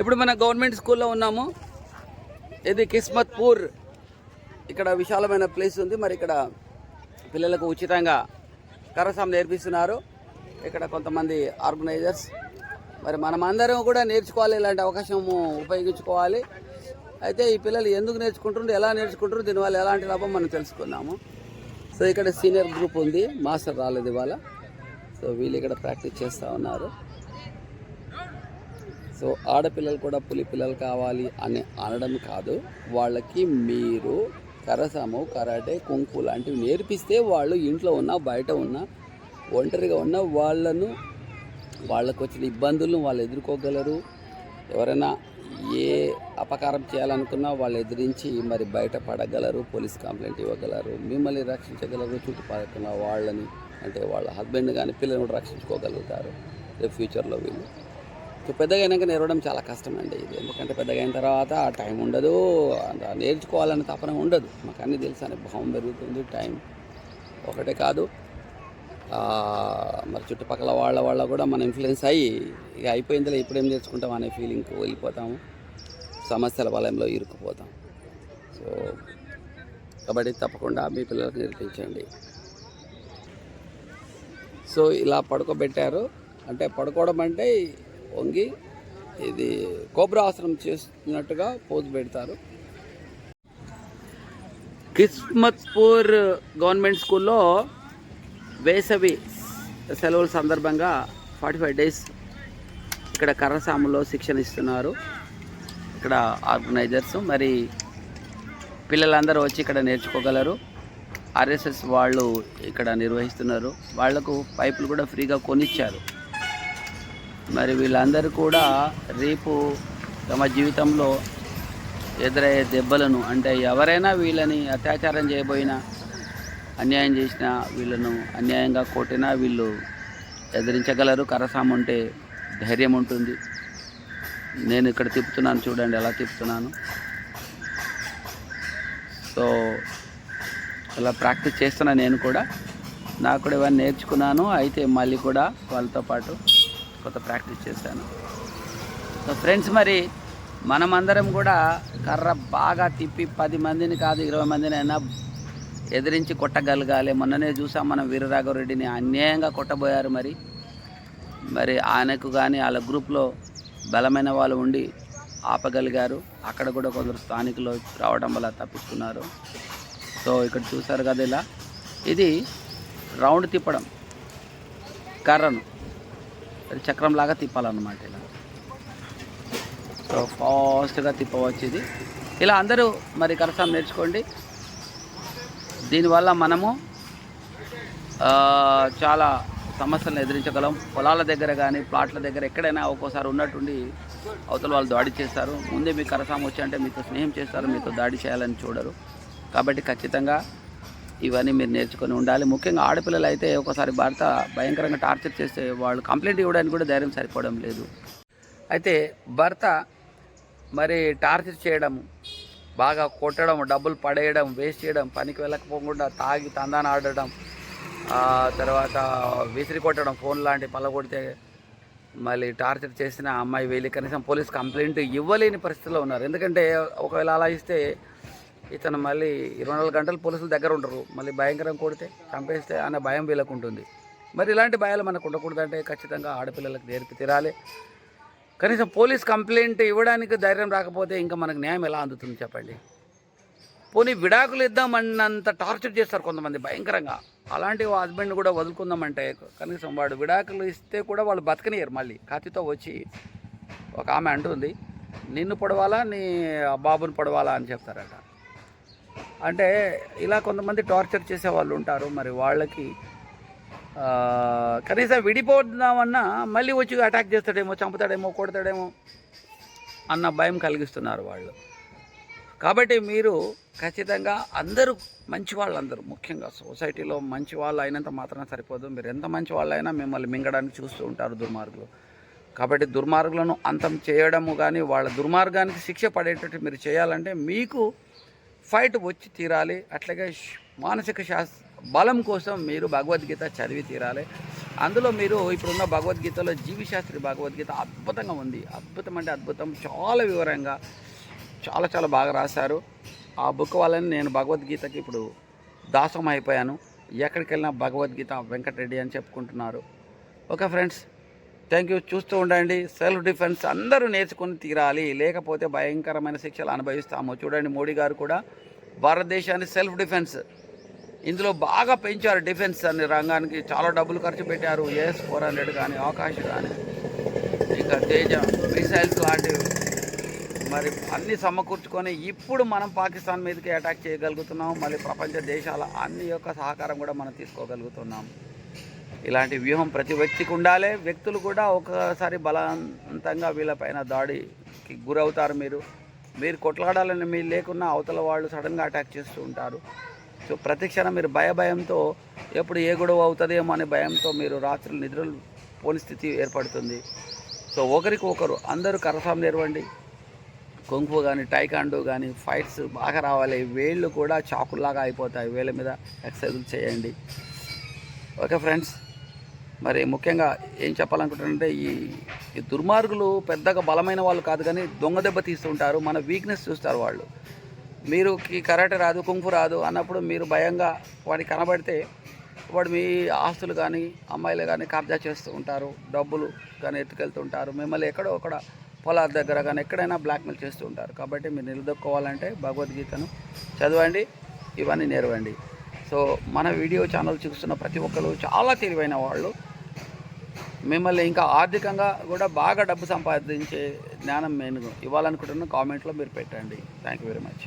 ఇప్పుడు మన గవర్నమెంట్ స్కూల్లో ఉన్నాము. ఇది కిస్మత్పూర్. ఇక్కడ విశాలమైన ప్లేస్ ఉంది. మరి ఇక్కడ పిల్లలకు ఉచితంగా కరసాం నేర్పిస్తున్నారు. ఇక్కడ కొంతమంది ఆర్గనైజర్స్. మరి మనం అందరం కూడా నేర్చుకోవాలి. ఇలాంటి అవకాశం ఉపయోగించుకోవాలి. అయితే ఈ పిల్లలు ఎందుకు నేర్చుకుంటున్నారు ఎలా నేర్చుకుంటారు దీనివల్ల ఎలాంటి లాభం మనం తెలుసుకున్నాము సో ఇక్కడ సీనియర్ గ్రూప్ ఉంది. మాస్టర్ రాలేదు ఇవాళ. సో వీళ్ళు ఇక్కడ ప్రాక్టీస్ చేస్తూ ఉన్నారు. సో ఆడపిల్లలు కూడా పులి పిల్లలు కావాలి అని అనడం కాదు. వాళ్ళకి మీరు కరసము కరాటే కుంకు లాంటివి నేర్పిస్తే వాళ్ళు ఇంట్లో ఉన్న బయట ఉన్న ఒంటరిగా ఉన్న వాళ్ళను వాళ్ళకు వచ్చిన ఇబ్బందులను వాళ్ళు ఎదుర్కోగలరు. ఎవరైనా ఏ అపకారం చేయాలనుకున్నా వాళ్ళు ఎదిరించి మరి బయట పడగలరు పోలీస్ కంప్లైంట్ ఇవ్వగలరు మిమ్మల్ని రక్షించగలరు చుట్టుపక్కల వాళ్ళని అంటే వాళ్ళ హస్బెండ్ కానీ పిల్లలు కూడా రక్షించుకోగలుగుతారు. రేపు ఫ్యూచర్లో వీళ్ళు. పెద్దగా అయినాక నేర్వడం చాలా కష్టం అండి ఇది. ఎందుకంటే పెద్దగా అయిన తర్వాత ఆ టైం ఉండదు అంత నేర్చుకోవాలని తపన ఉండదు. మాకు అన్నీ తెలుసు అని భావం పెరుగుతుంది టైం. ఒకటే కాదు మరి చుట్టుపక్కల వాళ్ళ వాళ్ళ కూడా మనం ఇన్ఫ్లుయెన్స్ అయ్యి ఇక అయిపోయిందిలే ఇప్పుడు ఏం నేర్చుకుంటాం అనే ఫీలింగ్కి వెళ్ళిపోతాము. సమస్యల వలయంలో ఇరుక్కుపోతాం. సో కాబట్టి తప్పకుండా మీ పిల్లలకు నేర్పించండి. సో ఇలా పడుకోబెట్టారు. అంటే పడుకోవడం అంటే వంగి ఇది కోబ్రాసనం చేస్తున్నట్టుగా పోజు పెడతారు. కిస్మత్పూర్ గవర్నమెంట్ స్కూల్లో వేసవి సెలవుల సందర్భంగా ఫార్టీ ఫైవ్ డేస్ ఇక్కడ కర్రసాములో శిక్షణ ఇస్తున్నారు. ఇక్కడ ఆర్గనైజర్స్ మరి పిల్లలందరూ వచ్చి ఇక్కడ నేర్చుకోగలరు. ఆర్ఎస్ఎస్ వాళ్ళు ఇక్కడ నిర్వహిస్తున్నారు. వాళ్ళకు పైపులు కూడా ఫ్రీగా కొనిచ్చారు. మరి వీళ్ళందరూ కూడా రేపు తమ జీవితంలో ఎదురయ్యే దెబ్బలను అంటే ఎవరైనా వీళ్ళని అత్యాచారం చేయబోయినా అన్యాయం చేసినా వీళ్ళను అన్యాయంగా కొట్టినా వీళ్ళు ఎదిరించగలరు. కరసాం ఉంటే ధైర్యం ఉంటుంది. నేను ఇక్కడ తిప్పుతున్నాను చూడండి ఎలా తిప్పుతున్నాను. సో అలా ప్రాక్టీస్ చేస్తున్నా నేను కూడా. నాకు కూడా ఇవన్నీ నేర్చుకున్నాను. అయితే మళ్ళీ కూడా వాళ్ళతో పాటు కొత్త ప్రాక్టీస్ చేశాను. సో ఫ్రెండ్స్ మరి మనమందరం కూడా కర్ర బాగా తిప్పి పది మందిని కాదు ఇరవై మందిని అయినా ఎదిరించి కొట్టగలగాలి. మొన్ననే చూసాం మనం వీరరాఘవరెడ్డిని అన్యాయంగా కొట్టబోయారు మరి. మరి ఆయనకు కానీ వాళ్ళ గ్రూప్లో బలమైన వాళ్ళు ఉండి ఆపగలిగారు. అక్కడ కూడా కొందరు స్థానికులు రావడం వల్ల తప్పించుకున్నారు. సో ఇక్కడ చూసారు కదా ఇలా. ఇది రౌండ్ తిప్పడం కర్రను. చక్రం లాగా తిప్పాలన్నమాట ఇలా. సో ఫాస్ట్గా తిప్పవచ్చు ఇది ఇలా అందరూ మరి కరసాం నేర్చుకోండి. దీనివల్ల మనము చాలా సమస్యలను ఎదిరించగలం. పొలాల దగ్గర కానీ ప్లాట్ల దగ్గర ఎక్కడైనా ఒక్కోసారి ఉన్నట్టుండి అవతల వాళ్ళు దాడి చేస్తారు. ముందే మీకు కరసాం వచ్చి అంటే మీతో స్నేహం చేస్తారు మీతో దాడి చేయాలని చూడరు. కాబట్టి ఖచ్చితంగా ఇవన్నీ మీరు నేర్చుకొని ఉండాలి. ముఖ్యంగా ఆడపిల్లలు అయితే ఒకసారి భర్త భయంకరంగా టార్చర్ చేస్తే వాళ్ళు కంప్లైంట్ ఇవ్వడానికి కూడా ధైర్యం సరిపోవడం లేదు. అయితే భర్త మరి టార్చర్ చేయడం బాగా కొట్టడం డబ్బులు పడేయడం వేస్ట్ చేయడం పనికి వెళ్ళకపోకుండా తాగి తందాన ఆడడం తర్వాత విసిరి కొట్టడం ఫోన్ లాంటి పళ్ళ మళ్ళీ టార్చర్ చేసిన అమ్మాయి వెళ్ళి కనీసం పోలీస్ కంప్లైంట్ ఇవ్వలేని పరిస్థితిలో ఉన్నారు. ఎందుకంటే ఒకవేళ అలా ఇస్తే ఇతను మళ్ళీ ఇరవై నాలుగు గంటలు పోలీసుల దగ్గర ఉండరు. మళ్ళీ భయంకరం కొడితే చంపేస్తే అనే భయం వీళ్ళకు ఉంటుంది. మరి ఇలాంటి భయాలు మనకు ఉండకూడదంటే ఖచ్చితంగా ఆడపిల్లలకు నేర్పి తీరాలి. కనీసం పోలీస్ కంప్లైంట్ ఇవ్వడానికి ధైర్యం రాకపోతే ఇంకా మనకు న్యాయం ఎలా అందుతుంది చెప్పండి? పోనీ విడాకులు ఇద్దామన్నంత టార్చర్ చేస్తారు కొంతమంది భయంకరంగా. అలాంటి హస్బెండ్ కూడా వదులుకుందామంటే కనీసం వాడు విడాకులు ఇస్తే కూడా వాళ్ళు బతకనియరు మళ్ళీ. కత్తితో వచ్చి ఒక ఆమె అంటుంది నిన్ను పొడవాలా? నీ బాబుని పొడవాలా? అని చెప్తారట. అంటే ఇలా కొంతమంది టార్చర్ చేసే వాళ్ళు ఉంటారు. మరి వాళ్ళకి కనీసం విడిపోతున్నామన్నా మళ్ళీ వచ్చి అటాక్ చేస్తాడేమో చంపుతాడేమో కొడతాడేమో అన్న భయం కలిగిస్తున్నారు వాళ్ళు. కాబట్టి మీరు ఖచ్చితంగా అందరూ మంచి వాళ్ళందరూ ముఖ్యంగా సొసైటీలో మంచి వాళ్ళు అయినంత మాత్రం సరిపోదు. మీరు ఎంత మంచి వాళ్ళైనా మిమ్మల్ని మింగడానికి చూస్తూ ఉంటారు దుర్మార్గులు. కాబట్టి దుర్మార్గులను అంతం చేయడము కానీ వాళ్ళ దుర్మార్గానికి శిక్ష పడేటట్టు మీరు చేయాలంటే మీకు ఫైట్ వచ్చి తీరాలి. అట్లాగే మానసిక శాస్త్ర బలం కోసం మీరు భగవద్గీత చదివి తీరాలి. అందులో మీరు ఇప్పుడున్న భగవద్గీతలో జీవిశాస్త్రి భగవద్గీత అద్భుతంగా ఉంది. అద్భుతం అంటే అద్భుతం. చాలా వివరంగా చాలా చాలా బాగా రాశారు. ఆ బుక్ వల్లనే నేను భగవద్గీతకి ఇప్పుడు దాసం అయిపోయాను ఎక్కడికి వెళ్ళినా భగవద్గీత వెంకటరెడ్డి అని చెప్పుకుంటున్నారు. ఓకే ఫ్రెండ్స్ థ్యాంక్ యూ చూస్తూ ఉండండి. సెల్ఫ్ డిఫెన్స్ అందరూ నేర్చుకుని తీరాలి. లేకపోతే భయంకరమైన శిక్షలు అనుభవిస్తాము. చూడండి మోడీ గారు కూడా భారతదేశాన్ని సెల్ఫ్ డిఫెన్స్ ఇందులో బాగా పెంచారు డిఫెన్స్ అనే రంగానికి. చాలా డబ్బులు ఖర్చు పెట్టారు. ఏఎస్ ఫోర్ హండ్రెడ్ కానీ ఆకాష్ కానీ ఇంకా తేజ మిసైల్స్ లాంటివి. మరి అన్ని సమకూర్చుకొని ఇప్పుడు మనం పాకిస్తాన్ మీదకి అటాక్ చేయగలుగుతున్నాం. మళ్ళీ ప్రపంచ దేశాల అన్ని యొక్క సహకారం కూడా మనం తీసుకోగలుగుతున్నాం. ఇలాంటి వ్యూహం ప్రతి వ్యక్తికి ఉండాలి. వ్యక్తులు కూడా ఒకసారి బలవంతంగా వీళ్ళపైన దాడికి గురవుతారు మీరు. మీరు కొట్లాడాలని మీరు లేకున్నా అవతల వాళ్ళు సడన్గా అటాక్ చేస్తూ ఉంటారు. సో ప్రతి క్షణం మీరు భయ భయంతో ఎప్పుడు ఏ గొడవ అవుతుందేమో అనే భయంతో మీరు రాత్రులు నిద్రలు పోని స్థితి ఏర్పడుతుంది. సో ఒకరికి ఒకరు అందరూ కరసాం నేర్వండి కొంకు కానీ టైకాండు కానీ ఫైట్స్ బాగా రావాలి. వేళ్ళు కూడా చాకుల్లాగా అయిపోతాయి. వేళ్ళ మీద ఎక్సర్సైజ్ చేయండి. Okay friends. మరి ముఖ్యంగా ఏం చెప్పాలనుకుంటానంటే ఈ ఈ దుర్మార్గులు పెద్దగా బలమైన వాళ్ళు కాదు కానీ దొంగ దెబ్బ తీస్తుంటారు మన వీక్నెస్ చూస్తారు వాళ్ళు. మీరు కరాటే రాదు కుంఫు రాదు అన్నప్పుడు మీరు భయంగా వాడికి కనబడితే వాడు మీ ఆస్తులు కానీ అమ్మాయిలు కానీ కబ్జా చేస్తూ ఉంటారు డబ్బులు కానీ ఎత్తుకెళ్తుంటారు మిమ్మల్ని ఎక్కడో ఒకడ పొలాల దగ్గర కానీ ఎక్కడైనా బ్లాక్మెయిల్ చేస్తూ ఉంటారు. కాబట్టి మీరు నిలదొక్కోవాలంటే భగవద్గీతను చదవండి ఇవన్నీ నేర్వండి. సో మన వీడియో ఛానల్ చూస్తున్న ప్రతి ఒక్కరు చాలా తెలివైన వాళ్ళు. మిమ్మల్ని ఇంకా ఆర్థికంగా కూడా బాగా డబ్బు సంపాదించే జ్ఞానం నేను ఇవ్వాలనుకుంటున్న కామెంట్లో మీరు పెట్టండి. Thank you very much